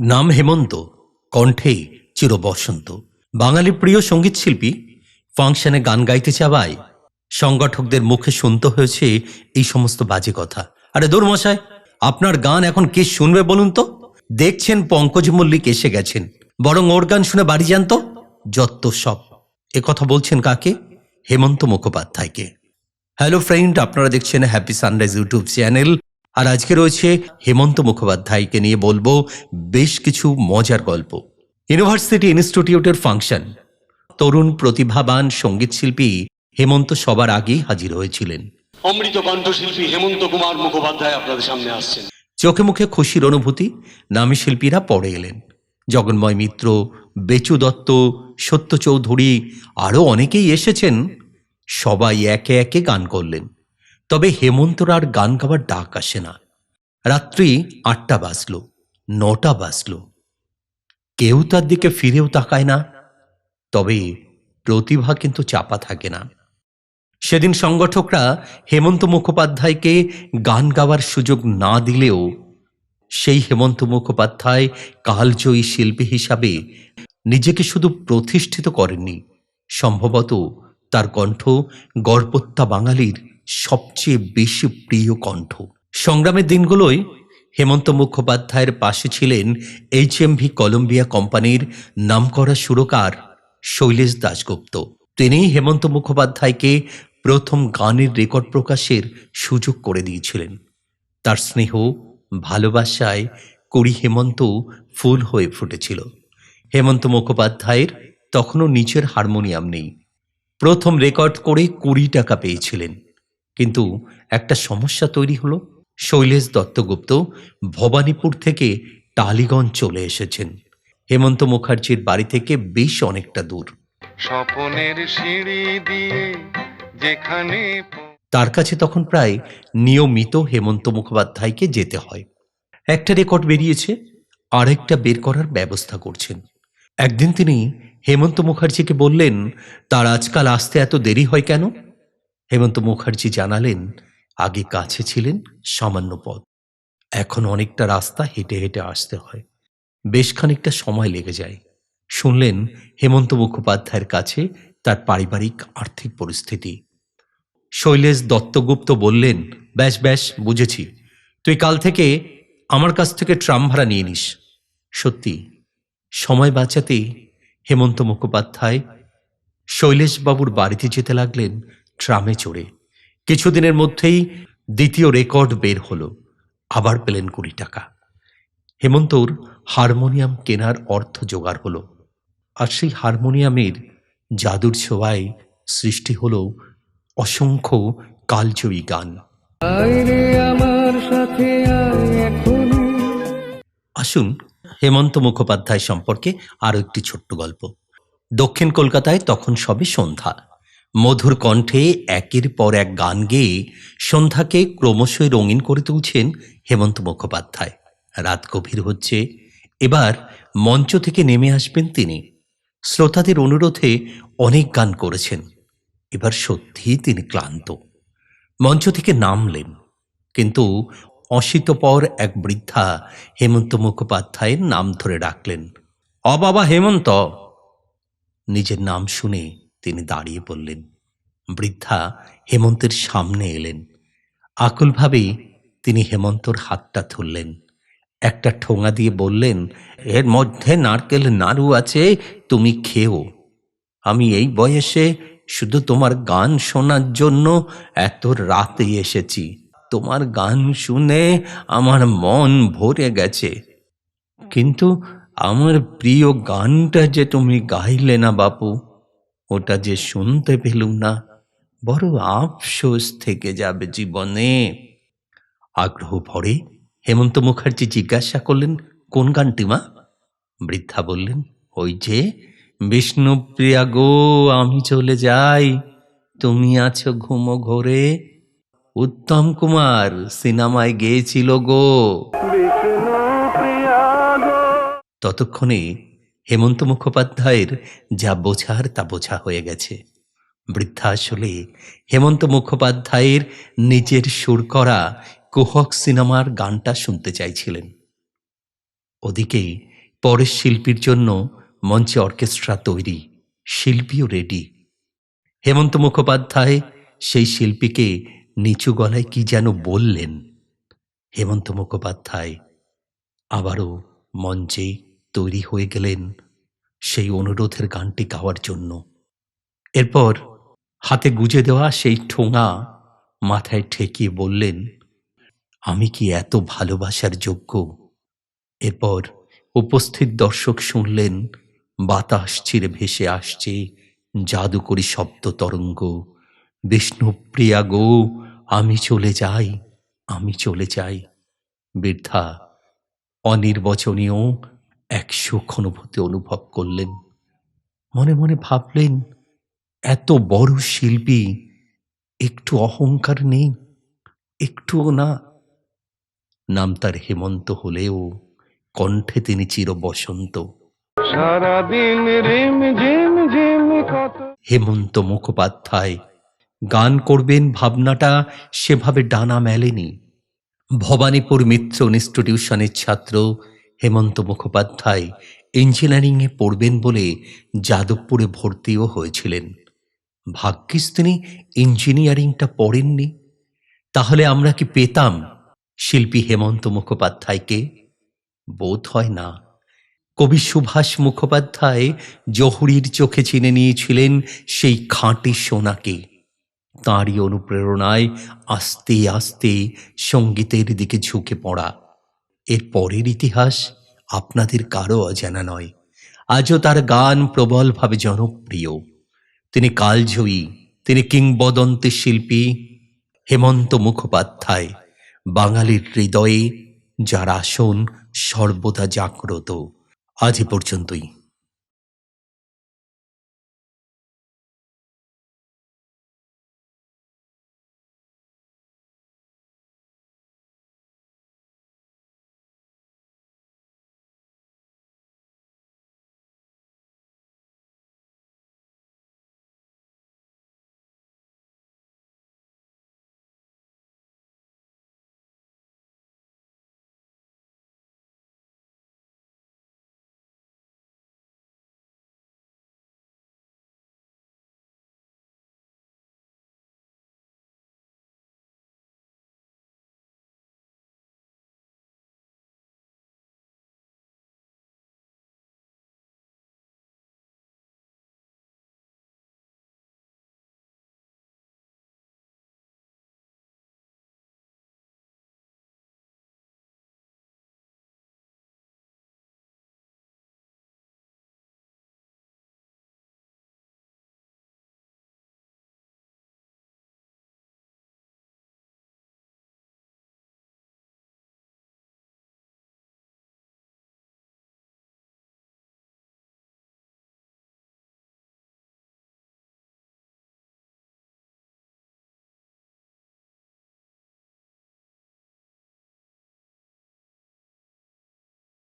নাম হেমন্ত কণ্ঠে চির বসন্ত বাঙালি প্রিয় সংগীত শিল্পী, ফাংশনে গান গাইতে চাওয়ায় সংগঠকদের মুখে শুনতে হয়েছে এই সমস্ত বাজে কথা। আরে দূর মশাই, আপনার গান এখন কে শুনবে বলুন তো? দেখছেন পঙ্কজ মল্লিক এসে গেছেন। বরং ওর গান শুনে বাড়ি যান তো। যত সব। কথা বলছেন কাকে? হেমন্ত মুখোপাধ্যায়কে। হ্যালো ফ্রেন্ড, আপনারা দেখছেন হ্যাপি সানরাইজ ইউটিউব চ্যানেল। আর আজকে রয়েছে হেমন্ত মুখোপাধ্যায়কে নিয়ে বলব বেশ কিছু মজার গল্প। ইউনিভার্সিটি ইনস্টিটিউটের ফাংশন তরুণ প্রতিভাবান সংগীত শিল্পী হেমন্ত সবার আগেই হাজির হয়েছিলেন। অমৃত কণ্ঠশিল্পী হেমন্ত কুমার মুখোপাধ্যায় আপনাদের সামনে আসছেন। চোখে মুখে খুশির অনুভূতি নামী শিল্পীরা পড়ে এলেন। জগন্ময় মিত্র বেচু দত্ত সত্য চৌধুরী আরও অনেকেই এসেছেন। সবাই একে একে গান করলেন। তবে হেমন্তর আর গান গাওয়ার ডাক আসে না। রাত্রি আটটা বাজল, নটা বাজল। কেউ তার দিকে ফিরেও তাকায় না, তবে প্রতিভা কিন্তু চাপা থাকে না। সেদিন সংগঠকরা হেমন্ত মুখোপাধ্যায়কে গান গাওয়ার সুযোগ না দিলেও সেই হেমন্ত মুখোপাধ্যায় কালজয়ী শিল্পী হিসাবে নিজেকে শুধু প্রতিষ্ঠিত করেননি, সম্ভবত তার কণ্ঠ গর্বত্তা বাঙালির সবচেয়ে বেশি প্রিয় কণ্ঠ। সংগ্রামের দিনগুলোয় হেমন্ত মুখোপাধ্যায়ের পাশে ছিলেন এইচ এম ভি কলম্বিয়া কোম্পানির নামকরা সুরকার শৈলেশ দাশগুপ্ত। তিনি হেমন্ত মুখোপাধ্যায়কে প্রথম গানের রেকর্ড প্রকাশের সুযোগ করে দিয়েছিলেন। তার স্নেহ, ভালোবাসায় কড়ি হেমন্ত ফুল হয়ে ফুটেছিল। হেমন্ত মুখোপাধ্যায়ের তখনও নিচের হারমোনিয়াম নেই। প্রথম রেকর্ড করে কুড়ি টাকা পেয়েছিলেন। কিন্তু একটা সমস্যা তৈরি হলো। শৈলেশ দত্তগুপ্ত ভবানীপুর থেকে টালিগঞ্জ চলে এসেছেন। হেমন্ত মুখার্জির বাড়ি থেকে বেশ অনেকটা দূর। স্বপনের সিঁড়ি দিয়ে যেখানে তার কাছে তখন প্রায় নিয়মিত হেমন্ত মুখোপাধ্যায়কে যেতে হয়। একটা রেকর্ড বেরিয়েছে আরেকটা বের করার ব্যবস্থা করছেন। একদিন তিনি হেমন্ত মুখার্জিকে বললেন তার আজকাল আসতে এত দেরি হয় কেন? হেমন্ত মুখার্জি জানালেন, আগে কাছে ছিলেন, সামান্য পথ। এখন অনেকটা রাস্তা হেঁটে হেঁটে আসতে হয়। বেশ খানিকটা সময় লেগে যায়। শুনলেন হেমন্ত মুখোপাধ্যায়ের কাছে তার পারিবারিক আর্থিক পরিস্থিতি। শৈলেশ দত্তগুপ্ত বললেন, ব্যাস ব্যাস, বুঝেছি। তুই কাল থেকে আমার কাছ থেকে ট্রাম ভাড়া নিয়ে নিস। সত্যি, সময় বাঁচাতেই হেমন্ত মুখোপাধ্যায় শৈলেশবাবুর বাড়িতে যেতে লাগলেন ট্রামে চড়ে। কিছুদিনের মধ্যেই দ্বিতীয় রেকর্ড বের হলো। আবার পেলেন কুড়ি টাকা। হেমন্তর হারমোনিয়াম কেনার অর্থ জোগাড় হলো। আর সেই হারমোনিয়ামের জাদুর ছোঁয়ায় সৃষ্টি হলো অসংখ্য কালজয়ী গান। আসুন হেমন্ত মুখোপাধ্যায় সম্পর্কে আরও একটি ছোট্ট গল্প। দক্ষিণ কলকাতায় তখন সবে সন্ধ্যা। মধুর কণ্ঠে একের পর এক গান গেয়ে সন্ধ্যাকে ক্রমশই রঙিন করে তুলছেন হেমন্ত মুখোপাধ্যায়। রাত গভীর হচ্ছে, এবার মঞ্চ থেকে নেমে আসবেন তিনি। শ্রোতাদের অনুরোধে অনেক গান করেছেন, এবার সত্যিই তিনি ক্লান্ত। মঞ্চ থেকে নামলেন, কিন্তু অশীতপর এক বৃদ্ধা হেমন্ত মুখোপাধ্যায়ের নাম ধরে ডাকলেন, অ বাবা হেমন্ত! নিজের নাম শুনে তিনি দাঁড়িয়ে পড়লেন বৃদ্ধা হেমন্তের সামনে এলেন। আকুলভাবে তিনি হেমন্তর হাতটা ধরলেন। একটা ঠোঙা দিয়ে বললেন, এর মধ্যে নারকেল নাড়ু আছে, তুমি খেও। আমি এই বয়সে শুধু তোমার গান শোনার জন্য এত রাতে এসেছি। তোমার গান শুনে আমার মন ভরে গেছে। কিন্তু আমার প্রিয় গানটা যে তুমি গাইলে না বাপু ওটা যে শুনতে পেলুম না বড় আফসোস থেকে যাবে জীবনে। আগ্রহ ভরে হেমন্ত মুখার্জি জিজ্ঞাসা করলেন কোন গানটি মা? বৃদ্ধা বললেন ওই যে বিষ্ণুপ্রিয়া গো আমি চলে যাই তুমি আছো ঘুমো ঘোরে। উত্তম কুমার সিনেমায় গেয়েছিল গো। ততক্ষণে হেমন্ত মুখোপাধ্যায়ের যা বোঝার তা বোঝা হয়ে গেছে। বৃদ্ধা আসলে হেমন্ত মুখোপাধ্যায়ের নিজের সুর করা কুহক সিনেমার গানটা শুনতে চাইছিলেন। ওদিকে পরের শিল্পীর জন্য মঞ্চে অর্কেস্ট্রা তৈরি, শিল্পীও রেডি। হেমন্ত মুখোপাধ্যায় সেই শিল্পীকে নিচু গলায় কি যেন বললেন। হেমন্ত মুখোপাধ্যায় আবারও মঞ্চে তৈরি হয়ে গেলেন সেই অনুরোধের গানটি গাওয়ার জন্য। এরপর হাতে গুজে দেওয়া সেই ঠোঙা মাথায় ঠেকিয়ে বললেন, আমি কি এত ভালোবাসার যোগ্য? এরপর উপস্থিত দর্শক শুনলেন, বাতাস চিরে ভেসে আসছে জাদুকরি শব্দ তরঙ্গ। বিষ্ণুপ্রিয়া গো, আমি চলে যাই, আমি চলে যাই। বৃদ্ধা অনির্বচনীয় এক সুখ অনুভূতি অনুভব করলেন। মনে মনে ভাবলেন এত বড় শিল্পী একটু অহংকার নেই একটুও না। নাম তার হেমন্ত হলেও কণ্ঠে তিনি চির বসন্ত। সারাদিন রিম ঝিম ঝিম কত হেমন্ত মুখোপাধ্যায় গান করবেন ভাবনাটা সেভাবে ডানা মেলেনি। ভবানীপুর মিত্র ইনস্টিটিউশনের ছাত্র হেমন্ত মুখোপাধ্যায় ইঞ্জিনিয়ারিংয়ে পড়বেন বলে যাদবপুরে ভর্তিও হয়েছিলেন। ভাগ্যিস তিনি ইঞ্জিনিয়ারিংটা পড়েননি। তাহলে আমরা কি পেতাম শিল্পী হেমন্ত মুখোপাধ্যায়কে? বোধ হয় না। কবি সুভাষ মুখোপাধ্যায় জহুরির চোখে চিনে নিয়েছিলেন সেই খাঁটি সোনাকে। তাঁরই অনুপ্রেরণায় আস্তে আস্তে সঙ্গীতের দিকে ঝুঁকে পড়া এর পরের ইতিহাস আপনাদের কারও অজানা নয়। আজও তার গান প্রবলভাবে জনপ্রিয়। তিনি কালজয়ী তিনি কিংবদন্তি শিল্পী হেমন্ত মুখোপাধ্যায়, বাঙালির হৃদয়ে যার আসন সর্বদা জাগ্রত। আজ পর্যন্তই।